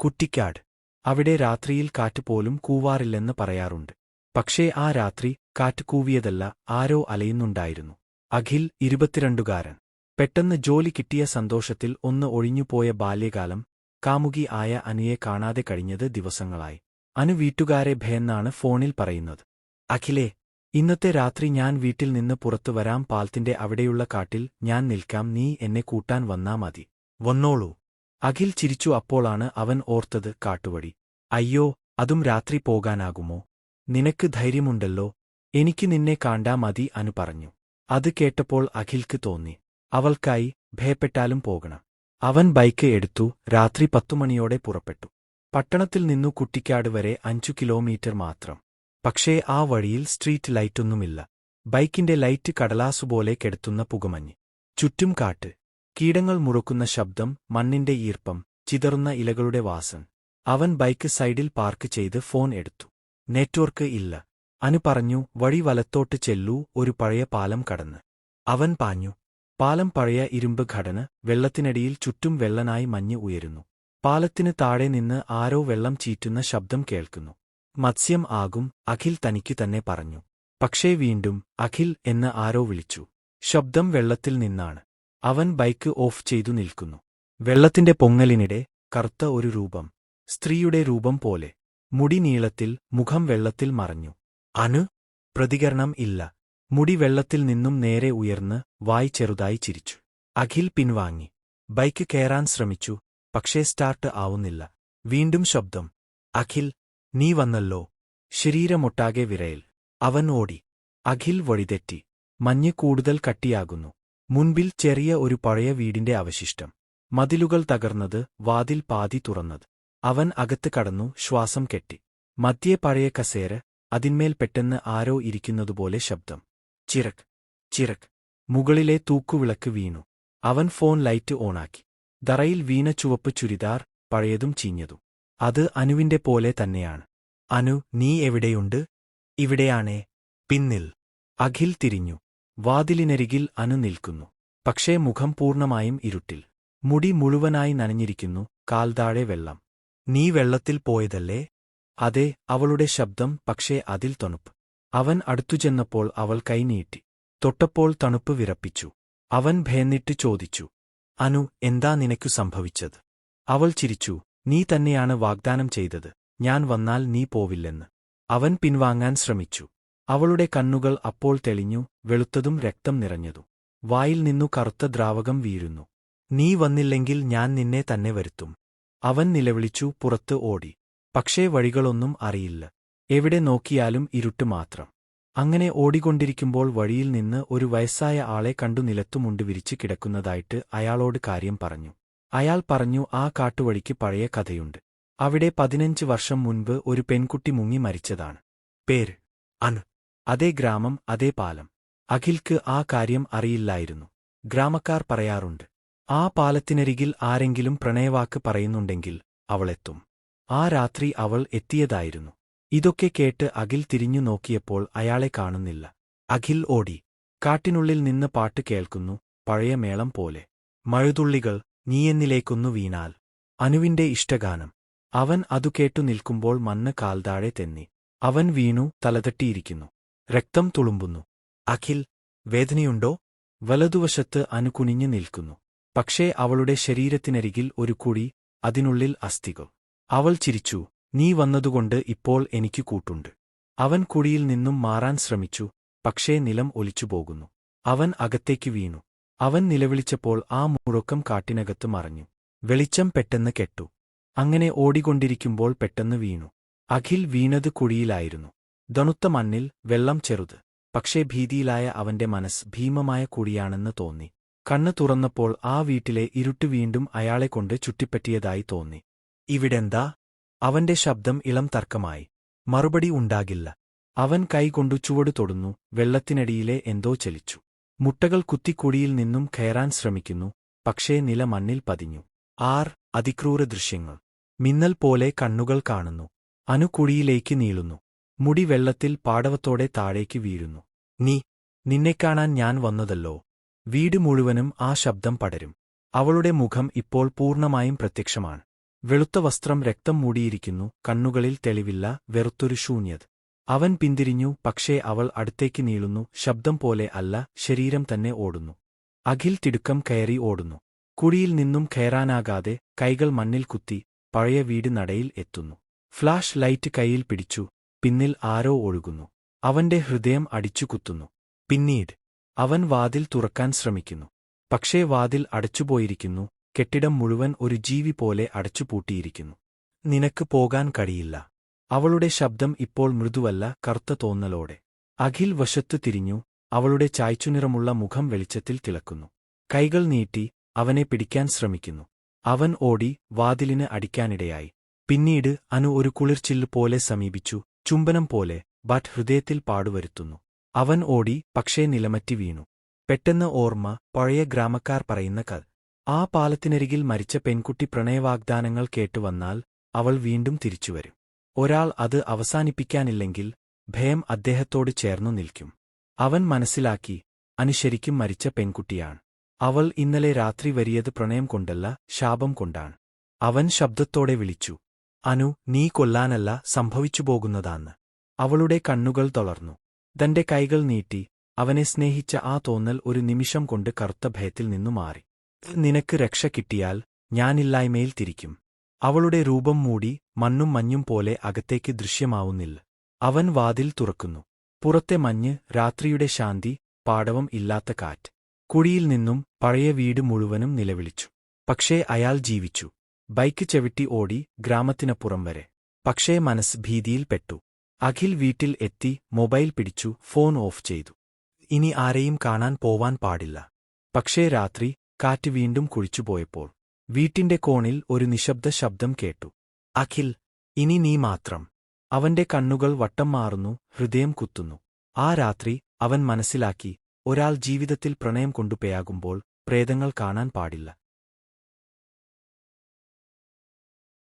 കുട്ടിക്കാട്. അവിടെ രാത്രിയിൽ കാറ്റ് പോലും കൂവാറില്ലെന്ന് പറയാറുണ്ട്. പക്ഷേ ആ രാത്രി കാറ്റ് കൂവിയതല്ല ആരോ അലയുന്നുണ്ടായിരുന്നു. അഖിൽ ഇരുപത്തിരണ്ടുകാരൻ. പെട്ടെന്ന് ജോലി കിട്ടിയ സന്തോഷത്തിൽ ഒന്ന് ഒഴിഞ്ഞുപോയ ബാല്യകാലം കാമുകി ആയ അനുയെ കാണാതെ കഴിഞ്ഞത് ദിവസങ്ങളായി. അനു വീട്ടുകാരെ ഭയന്നാണ് ഫോണിൽ പറയുന്നത്. അഖിലേ ഇന്നത്തെ രാത്രി ഞാൻ വീട്ടിൽ നിന്ന് പുറത്തു വരാം പാൽത്തിന്റെ അവിടെയുള്ള കാട്ടിൽ ഞാൻ നിൽക്കാം നീ എന്നെ കൂട്ടാൻ വന്നാ മതി. വന്നോളൂ. അഖിൽ ചിരിച്ചു അപ്പോളാണ് അവൻ ഓർത്തത് കാട്ടുവഴി അയ്യോ അതും രാത്രി പോകാനാകുമോ? നിനക്ക് ധൈര്യമുണ്ടല്ലോ എനിക്ക് നിന്നെ കാണ്ടാ മതി അനു പറഞ്ഞു. അത് കേട്ടപ്പോൾ അഖിൽക്ക് തോന്നി. അവൾക്കായി ഭയപ്പെട്ടാലും പോകണം. അവൻ ബൈക്ക് എടുത്തു രാത്രി പത്തുമണിയോടെ പുറപ്പെട്ടു. പട്ടണത്തിൽ നിന്നു കുട്ടിക്കാട് വരെ അഞ്ചു കിലോമീറ്റർ മാത്രം. പക്ഷേ ആ വഴിയിൽ സ്ട്രീറ്റ് ലൈറ്റൊന്നുമില്ല. ബൈക്കിന്റെ ലൈറ്റ് കടലാസുപോലെ കെടുത്തുന്ന പുകമഞ്ഞ്. ചുറ്റും കാട്ട് കീടങ്ങൾ മുറുക്കുന്ന ശബ്ദം മണ്ണിന്റെ ഈർപ്പം ചിതറുന്ന ഇലകളുടെ വാസൻ അവൻ ബൈക്ക് സൈഡിൽ പാർക്ക് ചെയ്ത് ഫോൺ എടുത്തു. നെറ്റ്വർക്ക് ഇല്ല. അനു പറഞ്ഞു വഴി വലത്തോട്ട് ചെല്ലൂ ഒരു പഴയ പാലം കടന്ന്. അവൻ പാഞ്ഞു. പാലം പഴയ ഇരുമ്പ് ഘടന വെള്ളത്തിനടിയിൽ ചുറ്റും വെള്ളനായി മഞ്ഞ് ഉയരുന്നു. പാലത്തിന് താഴെ നിന്ന് ആരോ വെള്ളം ചീറ്റുന്ന ശബ്ദം കേൾക്കുന്നു. മത്സ്യം ആകും അഖിൽ തനിക്കു തന്നെ പറഞ്ഞു. പക്ഷേ വീണ്ടും അഖിൽ എന്ന് ആരോ വിളിച്ചു. ശബ്ദം വെള്ളത്തിൽ നിന്നാണ്. അവൻ ബൈക്ക് ഓഫ് ചെയ്തു നിൽക്കുന്നു. വെള്ളത്തിന്റെ പൊങ്ങലിനിടെ കറുത്ത ഒരു രൂപം സ്ത്രീയുടെ രൂപം പോലെ മുടി നീളത്തിൽ മുഖം വെള്ളത്തിൽ മറഞ്ഞു. അനു പ്രതികരണം ഇല്ല. മുടി വെള്ളത്തിൽ നിന്നും നേരെ ഉയർന്ന് വായി ചെറുതായി ചിരിച്ചു. അഖിൽ പിൻവാങ്ങി. ബൈക്ക് കയറാൻ ശ്രമിച്ചു പക്ഷേ സ്റ്റാർട്ട് ആവുന്നില്ല. വീണ്ടും ശബ്ദം. അഖിൽ നീ വന്നല്ലോ. ശരീരമൊട്ടാകെ വിരയൽ അവൻ ഓടി. അഖിൽ വഴിതെറ്റി. മഞ്ഞ് കൂടുതൽ കട്ടിയാകുന്നു. മുൻപിൽ ചെറിയ ഒരു പഴയ വീടിന്റെ അവശിഷ്ടം. മതിലുകൾ തകർന്നത് വാതിൽ പാതി തുറന്നത്. അവൻ അകത്ത് കടന്നു ശ്വാസം കെട്ടി. മധ്യേ പഴയ കസേര അതിന്മേൽ പെട്ടെന്ന് ആരോ ഇരിക്കുന്നതുപോലെ ശബ്ദം. ചിറക് ചിറക്. മുകളിലെ തൂക്കുവിളക്ക് വീണു. അവൻ ഫോൺ ലൈറ്റ് ഓണാക്കി. ദറയിൽ വീണ ചുവപ്പ് ചുരിദാർ പഴയതും ചീഞ്ഞതും. അത് അനുവിന്റെ പോലെ തന്നെയാണ്. അനു നീ എവിടെയുണ്ട്? ഇവിടെയാണേ. പിന്നിൽ. അഖിൽ തിരിഞ്ഞു. വാതിലിനരികിൽ അനു നിൽക്കുന്നു. പക്ഷേ മുഖം പൂർണമായും ഇരുട്ടിൽ. മുടി മുഴുവനായി നനഞ്ഞിരിക്കുന്നു കാൽതാഴെ വെള്ളം. നീ വെള്ളത്തിൽ പോയതല്ലേ? അതെ അവളുടെ ശബ്ദം പക്ഷേ അതിൽ തണുപ്പ്. അവൻ അടുത്തുചെന്നപ്പോൾ അവൾ കൈനീട്ടി തൊട്ടപ്പോൾ തണുപ്പ് വിറപ്പിച്ചു. അവൻ ഭയന്നിട്ട് ചോദിച്ചു അനു എന്താ നിനക്കു സംഭവിച്ചത്? അവൾ ചിരിച്ചു നീ തന്നെയാണ് വാഗ്ദാനം ചെയ്തത്. ഞാൻ വന്നാൽ നീ പോവില്ലെന്ന്. അവൻ പിൻവാങ്ങാൻ ശ്രമിച്ചു. അവളുടെ കണ്ണുകൾ അപ്പോൾ തെളിഞ്ഞു വെളുത്തതും രക്തം നിറഞ്ഞതു. വായിൽ നിന്നു കറുത്ത ദ്രാവകം വീഴുന്നു. നീ വന്നില്ലെങ്കിൽ ഞാൻ നിന്നെ തന്നെ വരുത്തും. അവൻ നിലവിളിച്ചു പുറത്ത് ഓടി. പക്ഷേ വഴികളൊന്നും അറിയില്ല. എവിടെ നോക്കിയാലും ഇരുട്ട് മാത്രം. അങ്ങനെ ഓടിക്കൊണ്ടിരിക്കുമ്പോൾ വഴിയിൽ നിന്ന് ഒരു വയസ്സായ ആളെ കണ്ടു നിലത്തുമുണ്ട് വിരിച്ചു കിടക്കുന്നതായിട്ട് അയാളോട് കാര്യം പറഞ്ഞു. അയാൾ പറഞ്ഞു ആ കാട്ടുവഴിക്ക് പഴയ കഥയുണ്ട്. അവിടെ പതിനഞ്ച് വർഷം മുൻപ് ഒരു പെൺകുട്ടി മുങ്ങി മരിച്ചതാണ്. പേര്? അനു അതേ ഗ്രാമം അതേ പാലം. അഖിൽക്ക് ആ കാര്യം അറിയില്ലായിരുന്നു. ഗ്രാമക്കാർ പറയാറുണ്ട് ആ പാലത്തിനരികിൽ ആരെങ്കിലും പ്രണയവാക്ക് പറയുന്നുണ്ടെങ്കിൽ അവളെത്തും ആ രാത്രി അവൾ എത്തിയതായിരുന്നു. ഇതൊക്കെ കേട്ട് അഖിൽ തിരിഞ്ഞു നോക്കിയപ്പോൾ അയാളെ കാണുന്നില്ല. അഖിൽ ഓടി കാട്ടിനുള്ളിൽ നിന്ന് പാട്ട് കേൾക്കുന്നു പഴയ മേളം പോലെ. മഴുതുള്ളികൾ നീയെന്നിലേക്കൊന്നു വീണാൽ. അനുവിന്റെ ഇഷ്ടഗാനം. അവൻ അതു കേട്ടു നിൽക്കുമ്പോൾ മണ്ണ് കാൽതാഴെ തെന്നി. അവൻ വീണു തലതട്ടിയിരിക്കുന്നു രക്തം തുളുമ്പുന്നു. അഖിൽ വേദനയുണ്ടോ? വലതുവശത്ത് അനുകുനിഞ്ഞു നിൽക്കുന്നു. പക്ഷേ അവളുടെ ശരീരത്തിനരികിൽ ഒരു കുഴി അതിനുള്ളിൽ അസ്ഥികൾ അവൾ ചിരിച്ചു നീ വന്നതുകൊണ്ട് ഇപ്പോൾ എനിക്ക് കൂട്ടുണ്ട്. അവൻ കുഴിയിൽ നിന്നും മാറാൻ ശ്രമിച്ചു പക്ഷേ നിലം ഒലിച്ചുപോകുന്നു അവൻ അകത്തേക്ക് വീണു. അവൻ നിലവിളിച്ചപ്പോൾ ആ മുഴക്കം കാട്ടിനകത്ത് മറഞ്ഞു. വെളിച്ചം പെട്ടെന്ന് കെട്ടു. അങ്ങനെ ഓടിക്കൊണ്ടിരിക്കുമ്പോൾ പെട്ടെന്ന് വീണു. അഖിൽ വീണത് കുഴിയിലായിരുന്നു തണുത്ത മണ്ണിൽ വെള്ളം ചെറുത്. പക്ഷേ ഭീതിയിലായ അവന്റെ മനസ്സ് ഭീമമായ കൂടിയാണെന്ന് തോന്നി. കണ്ണു തുറന്നപ്പോൾ ആ വീട്ടിലെ ഇരുട്ട് വീണ്ടും അയാളെക്കൊണ്ട് ചുറ്റിപ്പറ്റിയതായി തോന്നി. ഇവിടെന്താ? അവന്റെ ശബ്ദം ഇളം തർക്കമായി. മറുപടി ഉണ്ടാകില്ല. അവൻ കൈകൊണ്ടു ചുവട് തൊടുന്നു. വെള്ളത്തിനടിയിലെ എന്തോ ചലിച്ചു. മുട്ടകൾ കുത്തിക്കുഴിയിൽ നിന്നും കയറാൻ ശ്രമിക്കുന്നു. പക്ഷേ നില മണ്ണിൽ പതിഞ്ഞു. ആർ അതിക്രൂര ദൃശ്യങ്ങൾ. മിന്നൽ പോലെ കണ്ണുകൾ കാണുന്നു. അനുകുഴിയിലേക്ക് നീളുന്നു. മുടി വെള്ളത്തിൽ പാടവത്തോടെ താഴേക്ക് വീഴുന്നു. നീ നിന്നെ കാണാൻ ഞാൻ വന്നതല്ലോ. വീട് മുഴുവനും ആ ശബ്ദം പടരും. അവളുടെ മുഖം ഇപ്പോൾ പൂർണമായും പ്രത്യക്ഷമാണ്. വെളുത്ത വസ്ത്രം രക്തം മൂടിയിരിക്കുന്നു കണ്ണുകളിൽ തെളിവില്ല വെറുത്തൊരു ശൂന്യത്. അവൻ പിന്തിരിഞ്ഞു പക്ഷേ അവൾ അടുത്തേക്ക് നീളുന്നു ശബ്ദം പോലെ അല്ല ശരീരം തന്നെ ഓടുന്നു. അഖിൽ തിടുക്കം കയറി ഓടുന്നു. കുഴിയിൽ നിന്നും കയറാനാകാതെ കൈകൾ മണ്ണിൽ കുത്തി പഴയ വീട് നടയിൽ എത്തുന്നു. ഫ്ലാഷ് ലൈറ്റ് കൈയിൽ പിടിച്ചു പിന്നിൽ ആരോ ഒഴുകുന്നു. അവന്റെ ഹൃദയം അടിച്ചുകുത്തുന്നു. പിന്നീട് അവൻ വാതിൽ തുറക്കാൻ ശ്രമിക്കുന്നു. പക്ഷേ വാതിൽ അടച്ചുപോയിരിക്കുന്നു. കെട്ടിടം മുഴുവൻ ഒരു ജീവി പോലെ അടച്ചുപൂട്ടിയിരിക്കുന്നു. നിനക്ക് പോകാൻ കഴിയില്ല. അവളുടെ ശബ്ദം ഇപ്പോൾ മൃദുവല്ല കറുത്ത തോന്നലോടെ. അഖിൽ വശത്തു തിരിഞ്ഞു അവളുടെ ചായ്ച്ചുനിറമുള്ള മുഖം വെളിച്ചത്തിൽ തിളക്കുന്നു. കൈകൾ നീട്ടി അവനെ പിടിക്കാൻ ശ്രമിക്കുന്നു. അവൻ ഓടി വാതിലിന് അടിക്കാനിടയായി. പിന്നീട് അനു ഒരു കുളിർച്ചില്ല് പോലെ സമീപിച്ചു ചുംബനം പോലെ ബട്ട് ഹൃദയത്തിൽ പാടുവരുത്തുന്നു. അവൻ ഓടി പക്ഷേ നിലമറ്റി വീണു. പെട്ടെന്ന് ഓർമ്മ പഴയ ഗ്രാമക്കാർ പറയുന്ന കഥ. ആ പാലത്തിനരികിൽ മരിച്ച പെൺകുട്ടി പ്രണയവാഗ്ദാനങ്ങൾ കേട്ടുവന്നാൽ അവൾ വീണ്ടും തിരിച്ചുവരും ഒരാൾ അത് അവസാനിപ്പിക്കാനില്ലെങ്കിൽ ഭയം അദ്ദേഹത്തോട് ചേർന്നു നിൽക്കും. അവൻ മനസ്സിലാക്കി അനുശരിക്കും മരിച്ച പെൺകുട്ടിയാണ്. അവൾ ഇന്നലെ രാത്രി വരിയത് പ്രണയം കൊണ്ടല്ല ശാപം കൊണ്ടാണ്. അവൻ ശബ്ദത്തോടെ വിളിച്ചു അനു നീ കൊല്ലാനല്ല സംഭവിച്ചുപോകുന്നതാന്ന് അവളുടെ കണ്ണുകൾ തളർന്നു. തന്റെ കൈകൾ നീട്ടി അവനെ സ്നേഹിച്ച ആ തോന്നൽ ഒരു നിമിഷം കൊണ്ട് കറുത്ത ഭയത്തിൽ നിന്നു മാറി. നിനക്ക് രക്ഷ കിട്ടിയാൽ ഞാനില്ലായ്മയിൽ തിരിക്കും. അവളുടെ രൂപം മൂടി മണ്ണും മഞ്ഞും പോലെ അകത്തേക്ക് ദൃശ്യമാവുന്നില്ല. അവൻ വാതിൽ തുറക്കുന്നു. പുറത്തെ മഞ്ഞ് രാത്രിയുടെ ശാന്തി പാടവം ഇല്ലാത്ത കാറ്റ്. കുഴിയിൽ നിന്നും പഴയ വീട് മുഴുവനും നിലവിളിച്ചു. പക്ഷേ അയാൾ ജീവിച്ചു. ബൈക്ക് ചെവിട്ടി ഓടി ഗ്രാമത്തിനപ്പുറം വരെ. പക്ഷേ മനസ്സ് ഭീതിയിൽപ്പെട്ടു അഖിൽ വീട്ടിൽ എത്തി മൊബൈൽ പിടിച്ചു ഫോൺ ഓഫ് ചെയ്തു. ഇനി ആരെയും കാണാൻ പോവാൻ പാടില്ല. പക്ഷേ രാത്രി കാറ്റ് വീണ്ടും കുഴിച്ചുപോയപ്പോൾ വീട്ടിന്റെ കോണിൽ ഒരു നിശബ്ദ ശബ്ദം കേട്ടു. അഖിൽ ഇനി നീ മാത്രം. അവന്റെ കണ്ണുകൾ വട്ടം മാറുന്നു ഹൃദയം കുത്തുന്നു. ആ രാത്രി അവൻ മനസ്സിലാക്കി ഒരാൾ ജീവിതത്തിൽ പ്രണയം കൊണ്ടുപയാകുമ്പോൾ പ്രേതങ്ങൾ കാണാൻ പാടില്ല.